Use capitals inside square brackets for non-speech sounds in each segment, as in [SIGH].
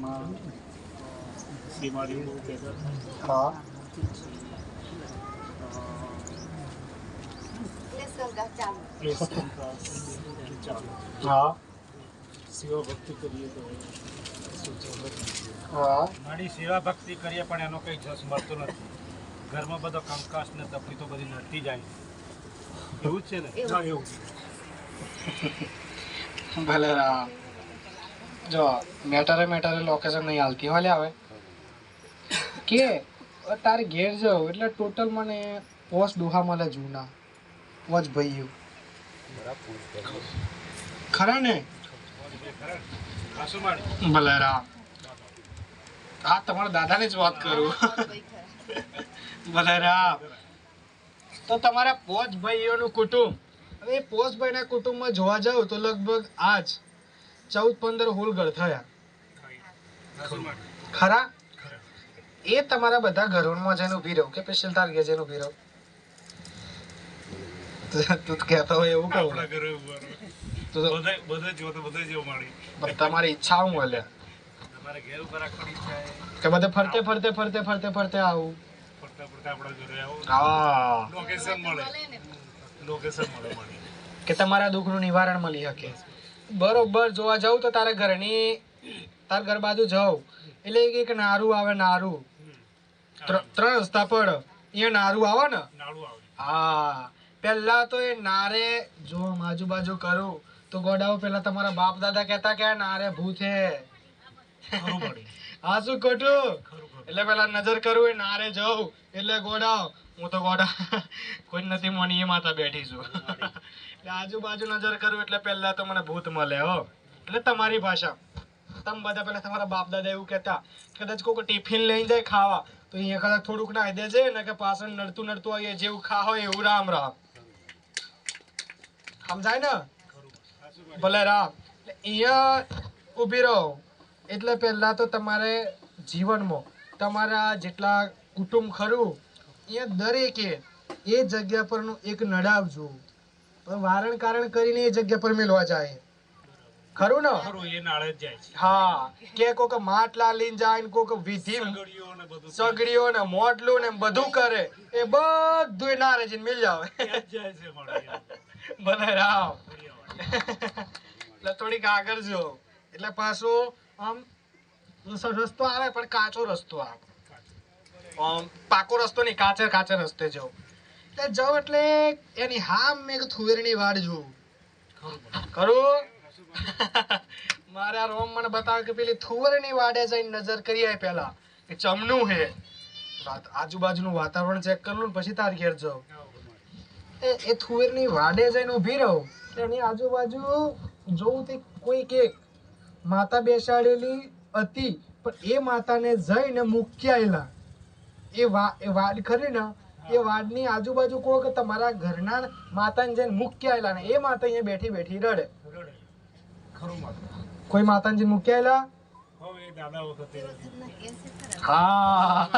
ઘરમાં બીમારીઓ બહુ પેદા થાય. હા. સેવા ભક્તિ કરીએ તો હા. મારી સેવા ભક્તિ કરીએ પણ એનો કંઈ જસ મળતો નથી. ઘરમાં બધો કંકાસ ને તકલીફો બધી નડતી જાય. એવું જ છે ને? હા એવું. ભલે રામ જો, મેટરે મેટરે લોકેશન નહીં હાલતી હોય આવે કે તારે ઘેર જાવ એટલે ટોટલ મને પોસ્ટ ડોહા મળે જૂના વચ ભાઈ ખરા ને? ભલેરા હા તમારા દાદાની જ વાત કરું. ભલે રામ. તો તમારા પોચ ભાઈઓનું કુટુંબ. હવે પોચ ભાઈના કુટુંબમાં જોવા જાવ તો લગભગ આજ ચૌદ પંદર હોલગળ થયા. ખરા. એ તમારા બધા ઘરોમાં જઈને ઊભી રહો કે સ્પેશિયલ તાર કે જઈને ઊભી રહો? તું- તું કહેતો હોય એવું કહું. ઊભા તમારી ઈચ્છા હું મળે તમારે ઘેર ઊભા રાખવાની ઈચ્છા છે કે બધે ફરતે ફરતે ફરતે ફરતે ફરતે આવું. ફરતા ફરતા આપણા ઘરે આવો. હા. લોકેશન મળે. લોકેશન મળે. કે તમારા દુઃખનું નિવારણ મળી શકે. બરોબર જોવા જાઉં તો તારા ઘરની તાર ઘર બાજુ જાઉં. એટલે એક એક નારું આવે નારું. ત્રણ રસ્તા પર. અહીંયા નારું આવે ને? હા. પહેલા તો એ નારે જો આમ આજુબાજુ કરું તો ગોડાઓ પેલા તમારા બાપ દાદા કહેતા કે નારે ભૂત હે. હા શું ખોટું? એટલે પેલા નજર કરું એ નારે જવું એટલે ગોડાઓ. હું તો ગોડા કોઈ નથી મોની, એ માતા બેઠી છું. એટલે આજુબાજુ નજર કરું એટલે પહેલા તો મને ભૂત મળે, હો. એટલે તમારી ભાષા. તમે બધા પહેલા તમારા બાપ દાદા એવું કહેતા કદાચ કોઈ ટિફિન લઈ જાય ખાવા, તો અહીંયા કદાચ થોડુંક નાખી દેજે, ને કે પાછળ નડતું નડતું આવીએ જેવું ખા હોય એવું રામ રામ. સમજાય ને? ભલે રામ. અહીંયા ઊભી રહો. એટલે પહેલા તો તમારે જીવનમાં તમારા જેટલા કુટુંબ ખરું અહીંયા દરેકે એ જગ્યા પરનું એક નડાવજો પણ વારણ કારણ કરીને એ જગ્યા પર મેળવા જાય. ખરું ને? ખરું એ નાળે જાય છે. હા. કે કોક માટલા લઈને જાય ને કોક વિધિ સગડીઓ ને મોટલું ને બધું કરે. એ બધું નાળે જઈને મિલ જાવે ભલે રામ. એટલે થોડીક આગળ જો. એટલે પાછું આમ રસ્તો આવે પણ કાચો રસ્તો આવે. પાકો રસ્તો નહીં કાચે કાચે રસ્તે જાઉં. એટલે જાઉં એટલે એની હા મેં થુવેરની વાડ જોઉં. ખરું [LAUGHS] મારે રોમ મને બતાવે કે પેલી થુવરની વાડે જઈને નજર કરી આય પહેલા. કે ચમનું હે. આજુબાજુનું વાતાવરણ ચેક કરું ને પછી તાર ઘેર જાઉં. એ એ થુવેરની વાડે જઈને ઊભી રહું. એની આજુબાજુ જોઉં તે કોઈ કે માતા બેસાડેલી હતી, પણ એ માતાને જઈને મૂકી આયેલા. એ વાડ ખરી ને એ વાડની આજુબાજુ કોઈ તમારા ઘરના માતાને જઈને મૂકી આયેલા ને એ માતા અહીંયા બેઠી બેઠી રડે. રડે. ખરું માડી કોઈ માતાને જઈને મૂકી આયેલા હવે એ દાદા વખતે હા.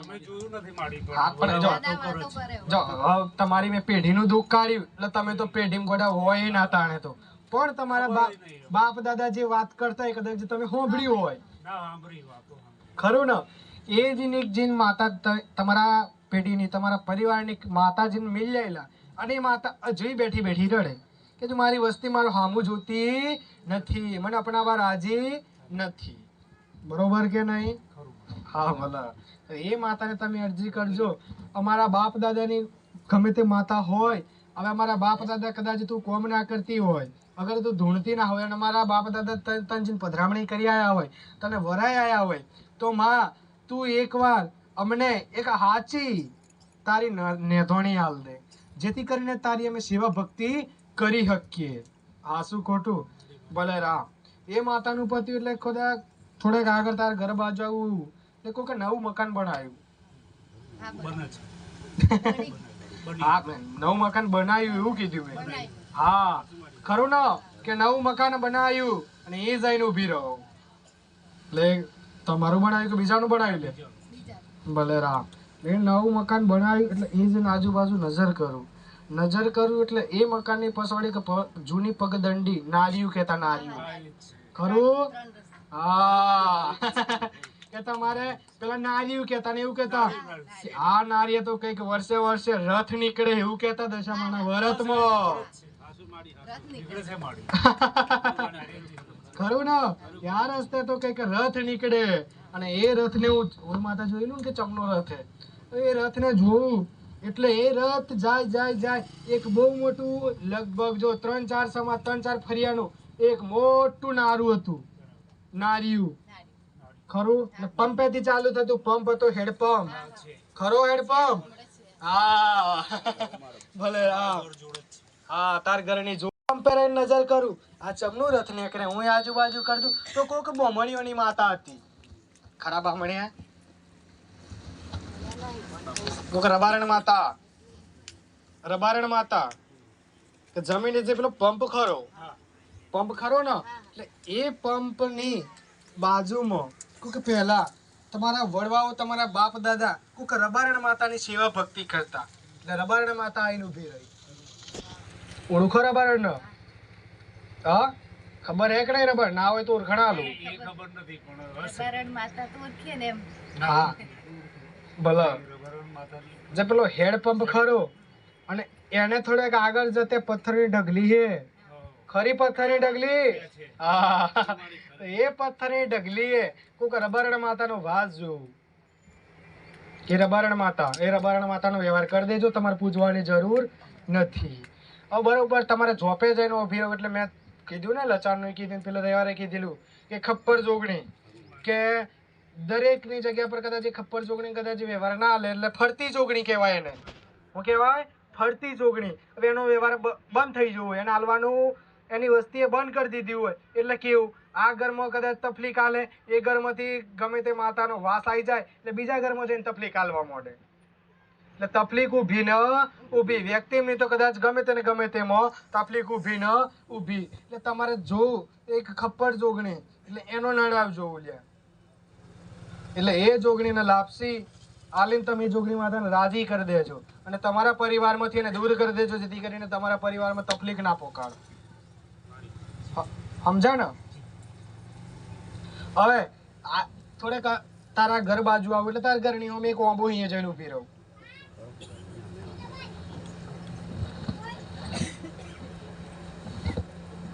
અમે જોયું નથી માડી હા, પણ જો- વાતો કરો છો. જો હવે તમારી મેં પેઢીનું દુઃખ કાઢ્યું એટલે તમે તો પેઢી ગોડા હોય ના તાણે તો. પણ તમારા બાપ બાપ દાદા જે વાત કરતા કદાચ તમે સાંભળ્યું હોય. ના. ખરું ને? એ જ એક જીન માતા તમારા પેઢીની, તમારા પરિવારની માતાજીને મિલ જાયેલા અને એ માતા હજુય બેઠી બેઠી રડે. કે તું મારી વસ્તી મારું હામું જોતી નથી. મને અપનાવવા રાજી નથી. બરોબર કે નહીં? હા, ભલા. એ માતાને તમે અરજી કરજો. અમારા બાપ દાદાની ગમે તે માતા હોય, હવે અમારા બાપ દાદા કદાચ તું કોમ ના કરતી હોય, અગર તું ધૂણતી ના હોય અને અમારા બાપ દાદા તન તનજીને પધરામણી કરી આવ્યા હોય, તને વરાઈ આવ્યા હોય, તો માં તું એકવાર અમને એક હાચી તારી ન- નેધોણી આલ દે જેથી કરીને તારી અમે સેવા ભક્તિ કરી શકીએ. હા શું ખોટું ભલે રામ. એ માતાનું પતિ એટલે ખોદા થોડેક આગળ તાર ઘર બાજુ આવું એટલે કોઈક નવું મકાન બનાવ્યું. બને છે. બની. હા નવું મકાન બનાવ્યું એવું કીધું મેં. હા ખરું ને? કે નવું મકાન બનાવ્યું અને એ જઈને ઊભી રહો. એટલે તમારું બનાવ્યું કે બીજાનું બનાવ્યું લે? ભલે રામ. એ નવું મકાન બનાવ્યું એટલે એ જ આજુબાજુ નજર કરું. નજર કરું એટલે એ મકાનની પસવાડી કે જૂની પગદંડી નારિયું કહેતા નારિયું ખરું? હા. કે તમારે પેલા નારિયું કેતા ને એવું કેતા આ નારીએ તો કંઈક વર્ષે વર્ષે રથ નીકળે એવું કેતા દશામાના વરતમાં. ખરું ને? રસ્તે તો કંઈક રથ નીકળે. અને એ રથ ને હું ઓર માતા જોયેલું કે ચમનો રથ એ રથ ને જોયું એટલે એ રથ જાય જાય જાય. એક બહુ મોટું, લગભગ જો ત્રણ ચાર સમા ત્રણ ચાર ફરિયાનું, એક મોટું નારું હતું. નારિયું. ખરું? પંપેથી ચાલુ થતું. પંપ હતો હેડપંપ. ખરો હેડપંપ? હા. ભલે, હા. હા, તાર ઘરની જો નજર કરું. આ ચમનું રથ નીકળે હું આજુબાજુ કર દઉં તો કોક બોમણીઓની માતા હતી. ખરા બામણિયા? કોક રબારણ માતા. રબારણ માતા. કે જમીન જે પેલો પંપ ખરો? પંપ ખરો ને? એટલે એ પંપની બાજુમાં કોક પહેલા તમારા વડવાઓ તમારા બાપ દાદા કોક રબારણ માતાની સેવા ભક્તિ કરતા. એટલે રબારણ માતા આઈને ઊભી રહી. ઓળખો રબારણ ને હા? ખબર હે કે નહીં રબર? ના હોય તો ઓળખણા લો એ ખબર નથી પણ માતા તો ઓળખીએ ને એમ. હા. ભલે. જે પેલો હેડ પંપ ખરો અને એને થોડેક આગળ જતે પથ્થરની ઢગલી હે. ખરી પથ્થરની ઢગલી? છે. હા. એ પથ્થરની ઢગલી હે. કોક રબારણ માતાનો વાસ જોવું એ રબારણ માતા એ રબારણ માતાનો વ્યવહાર કરી દેજો તમારે પૂજવાની જરૂર નથી. હવે બરોબર તમારે જોપે જઈને ઊભી રહો એટલે મેં કીધું ને લચાણનું કીધું પેલા રવિવારે કીધેલું કે ખપ્પર જોગણી. કે દરેકની જગ્યા પર કદાચ ખપ્પર જોગણી કદાચ વ્યવહાર ના લે એટલે ફરતી જોગણી કહેવાય એને. શું કહેવાય? ફરતી જોગણી. હવે એનો વ્યવહાર બંધ થઈ જવું એને હાલવાનું એની વસ્તીએ બંધ કરી દીધી હોય. એટલે કેવું? આ ઘરમાં કદાચ તફલીક આલે એ ઘરમાંથી ગમે તે માતાનો વાસ આવી જાય, એટલે બીજા ઘરમાં જઈને તફલીક આલવા માંડે. એટલે તફલીક ઊભી ન ઊભી. વ્યક્તિની તો કદાચ ગમે તેને ગમે તેમાં તફલીક ઊભી ન ઊભી. એટલે તમારે જોવું, એક ખપ્પર જોગણી. એટલે એનો નડાવ જોવું લ્યા. એટલે એ જોગણીને લાપસી, આલીને તમે જોગણી માતાને રાજી કરી દેજો. અને તમારા પરિવારમાંથી એને દૂર કરી દેજો, જેથી કરીને તમારા પરિવારમાં તકલીફ ના હ- સમજા ને? હવે થોડેક તારા ઘર બાજુ આવું, એટલે તારા ઘરની હું એક ઓંબો અહીંયા જઈને ઊભી રહું.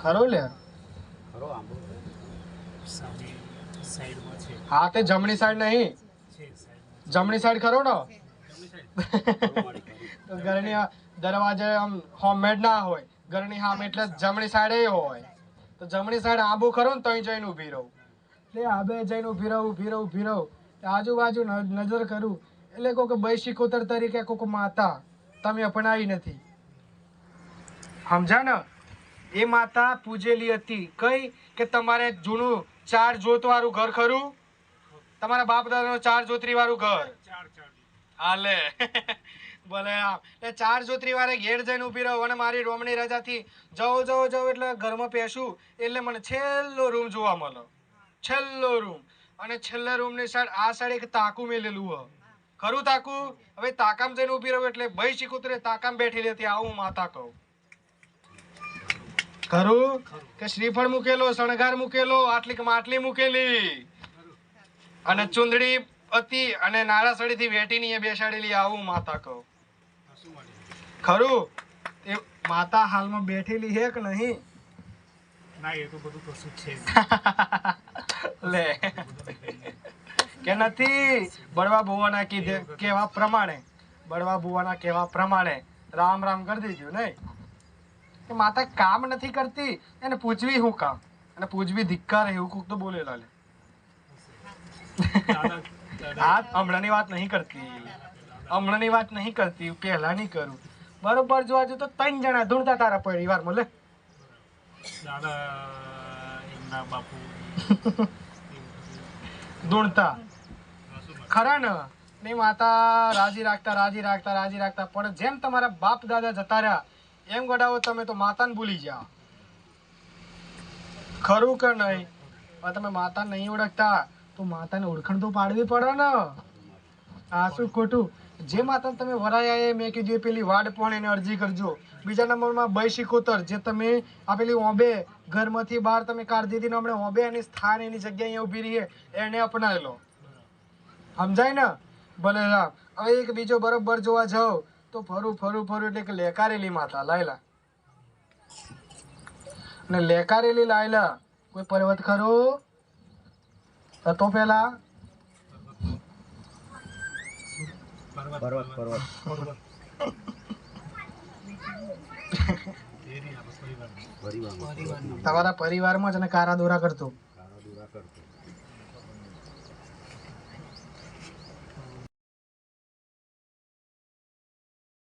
ખરો લે સાઈડમાં છે. હા તે જમણી સાઈડ નહીં. છે જમણી સાઈડ ખરો ને? [LAUGHS] તો ઘરની દરવાજે આમ હોમમેડ ના હોય. ઘરની હામ એટલે જમણી સાઈડે હોય. તો જમણી સાઈડ આબુ ખરો ને તઈ જઈને ઊભી રહું. એટલે આબે જઈને ઊભી રહું ઊભી રહું ઊભી રહું. આજુબાજુ નજર કરું. એટલે કોઈક બઈ કોતર તરીકે કોઈક માતા. તમે અપનાવી નથી. સમજા ને? એ માતા, પૂજેલી હતી. કઈ કે તમારે જૂનું ચાર જોત વાળું ઘર ખરું? તમારા બાપ દાદાનું ચાર જોતરી વાળું ઘર? હાલે. ભલે એટલે ચાર જોતરી વારે ઘેર જઈને ઊભી રહો અને મારી રોમણી રજાથી જવું જવું જવું એટલે ઘરમાં પેશું એટલે મને છેલ્લો રૂમ જોવા મળે છેલ્લો રૂમ. અને છેલ્લા રૂમની સાઈડ આ સાઈડ એક તાકું મેલેલું હ ખરું તાકું? હવે તાકામ જઈને ઊભી રહ્યું એટલે ભાઈ શીખુતરે તાકામ બેઠી રહેતી. આવું માતા કહું. ખરું? કે શ્રીફળ મૂકેલો શણગાર મૂકેલો આટલી માટલી મૂકેલી? અને ચુંદડી હતી અને નારાસડીથી વેટીની એ બેસાડેલી આવું માતા કહો. ખરું? એ માતા હાલમાં બેઠેલી છે કે નહીં? ના એ તો બધું કશું છે [LAUGHS] લે. કે નથી? બળવા ભુવાના કીધે કેવા પ્રમાણે? બળવા ભુવાના કેવા પ્રમાણે? રામ રામ કરી દીધું નહીં? કે માતા કામ નથી કરતી એને પૂછવી હું કામ? અને પૂછવી ધિક્કાર એવું કોક તો બોલેલા લે આ હમણાંની વાત નહીં કરતી. હમણાંની વાત નહીં કરતી પહેલાની કરું. બરોબર જોવા જો તો ત્રણ જણા ધૂણતા તારા પરિવાર મળે બાપુ. ધૂળતા ખરા ને નહીં માતા રાજી રાખતા રાજી રાખતા રાજી રાખતા. પણ જેમ તમારા બાપ દાદા જતા રહ્યા એમ ગઢાવો તમે તો માતાને ભૂલી જાઓ. ખરું કે નહીં? તમે માતા નહીં ઓળખતા, તો માતાને ઓળખણ તો પાડવી પડે ને. આ શું ખોટું? જે માતા તમે વરાયા એ મેં કીધું એ પેલી વાડ પણ એને અરજી કરજો. બીજા નંબરમાં બઈ શિકોતર જે તમે આ પેલી ઓબે ઘરમાંથી બહાર તમે કાઢી દીધી ને હમણાં ઓબે એની સ્થાન એની જગ્યાએ અહીંયા ઊભી રહીએ એને અપનાવી લો સમજાય ને? ભલે રામ હવે એક બીજો બરોબર જોવા જાઓ. તો ફરું ફરું ફરું એટલે કે લેકારેલી માતા લાયલા. ને લેકારેલી લાયલા કોઈ પર્વત ખરો? હતો પેલા? પર્વત પર્વત. તમારા પરિવારમાં જ ને કારા દોરા કરતો.